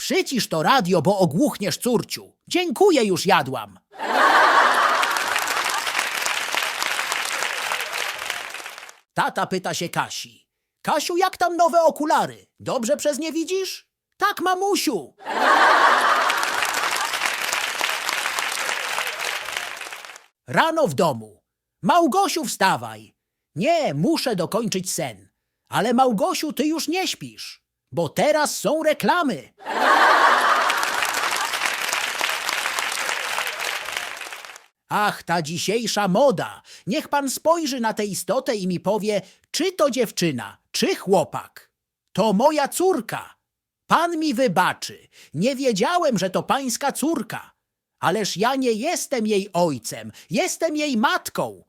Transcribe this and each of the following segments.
Przycisz to radio, bo ogłuchniesz, córciu. Dziękuję, już jadłam. Tata pyta się Kasi. Kasiu, jak tam nowe okulary? Dobrze przez nie widzisz? Tak, mamusiu. Rano w domu. Małgosiu, wstawaj. Nie, muszę dokończyć sen. Ale Małgosiu, ty już nie śpisz, bo teraz są reklamy. Ach, ta dzisiejsza moda. Niech pan spojrzy na tę istotę i mi powie, czy to dziewczyna, czy chłopak. To moja córka. Pan mi wybaczy. Nie wiedziałem, że to pańska córka. Ależ ja nie jestem jej ojcem, jestem jej matką.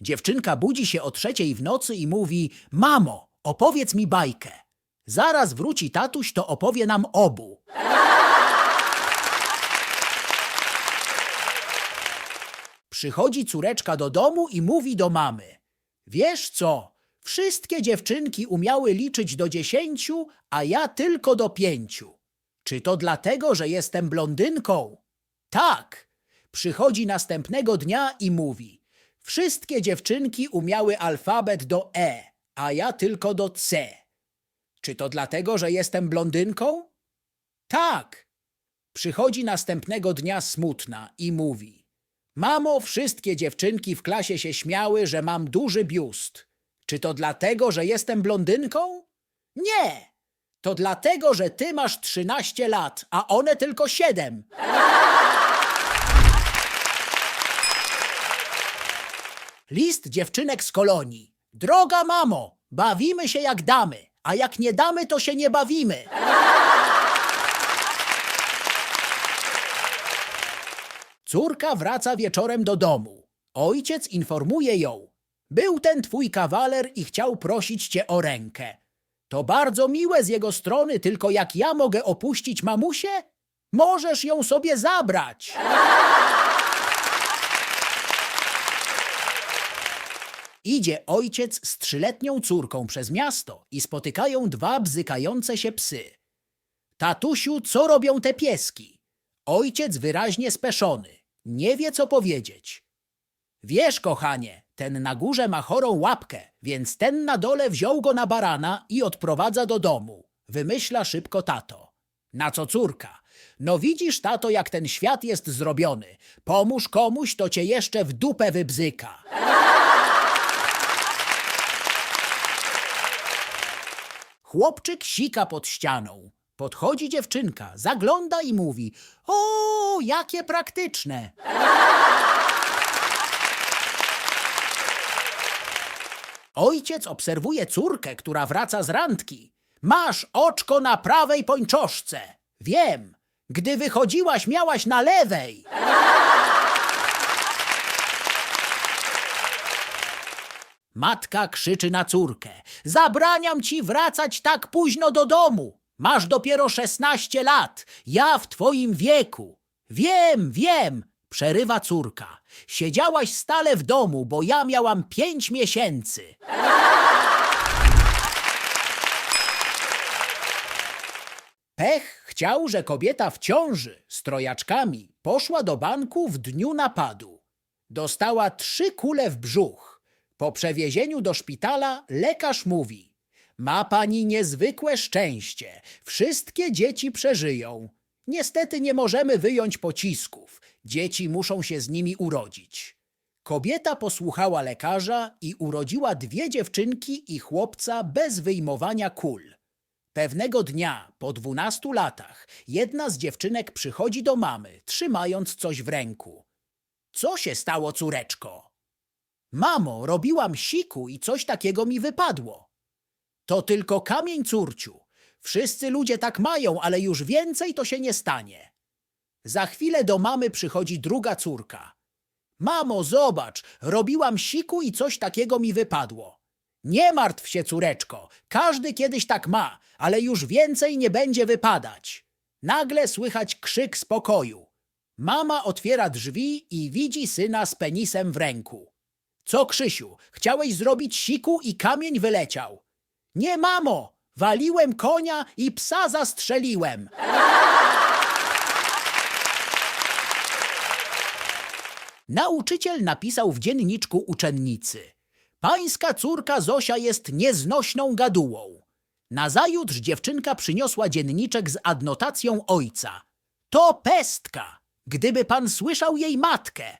Dziewczynka budzi się o trzeciej w nocy i mówi: Mamo, opowiedz mi bajkę. Zaraz wróci tatuś, to opowie nam obu. Przychodzi córeczka do domu i mówi do mamy: Wiesz co? Wszystkie dziewczynki umiały liczyć do dziesięciu, a ja tylko do pięciu. Czy to dlatego, że jestem blondynką? Tak. Przychodzi następnego dnia i mówi: Wszystkie dziewczynki umiały alfabet do E, a ja tylko do C. Czy to dlatego, że jestem blondynką? Tak. Przychodzi następnego dnia smutna i mówi: Mamo, wszystkie dziewczynki w klasie się śmiały, że mam duży biust. Czy to dlatego, że jestem blondynką? Nie. To dlatego, że ty masz 13 lat, a one tylko 7. List dziewczynek z kolonii. Droga mamo, bawimy się jak damy, a jak nie damy, to się nie bawimy. Córka wraca wieczorem do domu. Ojciec informuje ją. Był ten twój kawaler i chciał prosić cię o rękę. To bardzo miłe z jego strony, tylko jak ja mogę opuścić mamusię? Możesz ją sobie zabrać. Idzie ojciec z trzyletnią córką przez miasto i spotykają dwa bzykające się psy. Tatusiu, co robią te pieski? Ojciec wyraźnie speszony. Nie wie, co powiedzieć. Wiesz, kochanie, ten na górze ma chorą łapkę, więc ten na dole wziął go na barana i odprowadza do domu. Wymyśla szybko tato. Na co córka? No widzisz, tato, jak ten świat jest zrobiony. Pomóż komuś, to cię jeszcze w dupę wybzyka. Chłopczyk sika pod ścianą. Podchodzi dziewczynka, zagląda i mówi: O, jakie praktyczne! Ojciec obserwuje córkę, która wraca z randki. Masz oczko na prawej pończoszce. Wiem. Gdy wychodziłaś, miałaś na lewej. Matka krzyczy na córkę. Zabraniam ci wracać tak późno do domu. Masz dopiero 16 lat. Ja w twoim wieku. Wiem, wiem, przerywa córka. Siedziałaś stale w domu, bo ja miałam pięć miesięcy. Pech chciał, że kobieta w ciąży z trojaczkami poszła do banku w dniu napadu. Dostała trzy kule w brzuch. Po przewiezieniu do szpitala lekarz mówi: Ma pani niezwykłe szczęście. Wszystkie dzieci przeżyją. Niestety nie możemy wyjąć pocisków. Dzieci muszą się z nimi urodzić. Kobieta posłuchała lekarza i urodziła dwie dziewczynki i chłopca bez wyjmowania kul. Pewnego dnia, po dwunastu latach, jedna z dziewczynek przychodzi do mamy, trzymając coś w ręku. Co się stało, córeczko? Mamo, robiłam siku i coś takiego mi wypadło. To tylko kamień, córciu. Wszyscy ludzie tak mają, ale już więcej to się nie stanie. Za chwilę do mamy przychodzi druga córka. Mamo, zobacz, robiłam siku i coś takiego mi wypadło. Nie martw się, córeczko, każdy kiedyś tak ma, ale już więcej nie będzie wypadać. Nagle słychać krzyk z pokoju. Mama otwiera drzwi i widzi syna z penisem w ręku. Co, Krzysiu, chciałeś zrobić siku i kamień wyleciał. Nie, mamo, waliłem konia i psa zastrzeliłem. Nauczyciel napisał w dzienniczku uczennicy. Pańska córka Zosia jest nieznośną gadułą. Nazajutrz dziewczynka przyniosła dzienniczek z adnotacją ojca. To pestka, gdyby pan słyszał jej matkę.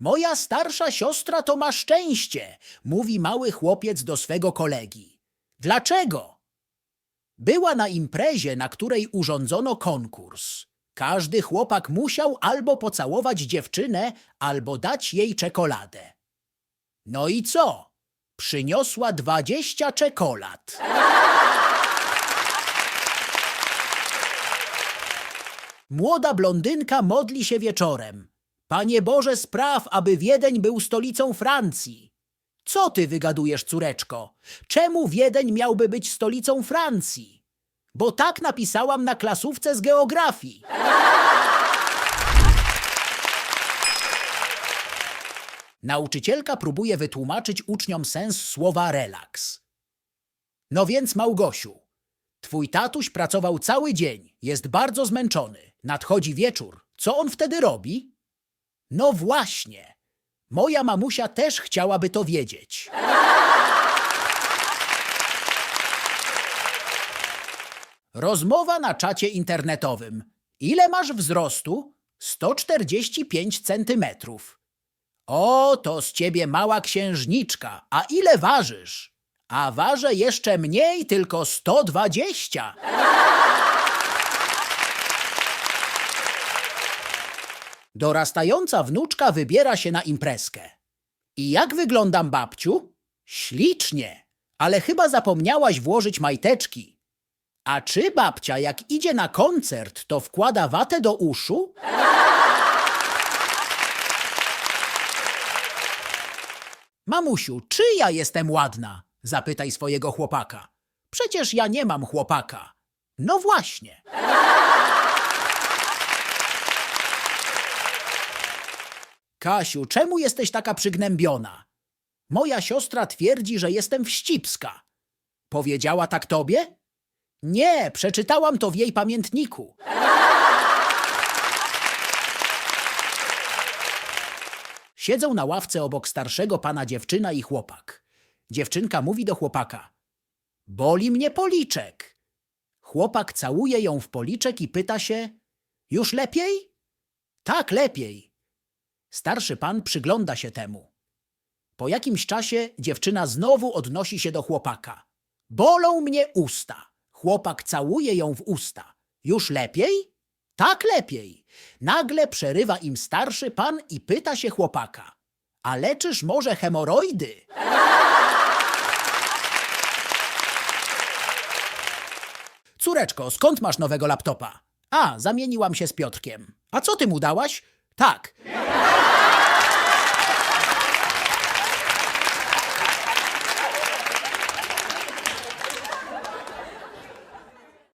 Moja starsza siostra to ma szczęście, mówi mały chłopiec do swego kolegi. Dlaczego? Była na imprezie, na której urządzono konkurs. Każdy chłopak musiał albo pocałować dziewczynę, albo dać jej czekoladę. No i co? Przyniosła dwadzieścia czekolad. Młoda blondynka modli się wieczorem. Panie Boże, spraw, aby Wiedeń był stolicą Francji. Co ty wygadujesz, córeczko? Czemu Wiedeń miałby być stolicą Francji? Bo tak napisałam na klasówce z geografii. Nauczycielka próbuje wytłumaczyć uczniom sens słowa relaks. No więc, Małgosiu, twój tatuś pracował cały dzień, jest bardzo zmęczony. Nadchodzi wieczór. Co on wtedy robi? No właśnie. Moja mamusia też chciałaby to wiedzieć. Rozmowa na czacie internetowym. Ile masz wzrostu? 145 centymetrów. O, to z ciebie mała księżniczka. A ile ważysz? A ważę jeszcze mniej, tylko 120. Dorastająca wnuczka wybiera się na imprezkę. I jak wyglądam, babciu? Ślicznie, ale chyba zapomniałaś włożyć majteczki. A czy babcia, jak idzie na koncert, to wkłada watę do uszu? Mamusiu, czy ja jestem ładna? Zapytaj swojego chłopaka. Przecież ja nie mam chłopaka. No właśnie. Kasiu, czemu jesteś taka przygnębiona? Moja siostra twierdzi, że jestem wścibska. Powiedziała tak tobie? Nie, przeczytałam to w jej pamiętniku. Siedzą na ławce obok starszego pana dziewczyna i chłopak. Dziewczynka mówi do chłopaka: Boli mnie policzek. Chłopak całuje ją w policzek i pyta się: Już lepiej? Tak, lepiej. Starszy pan przygląda się temu. Po jakimś czasie dziewczyna znowu odnosi się do chłopaka. Bolą mnie usta. Chłopak całuje ją w usta. Już lepiej? Tak lepiej. Nagle przerywa im starszy pan i pyta się chłopaka. A leczysz może hemoroidy? Córeczko, skąd masz nowego laptopa? A, zamieniłam się z Piotrkiem. A co ty mu dałaś? Tak,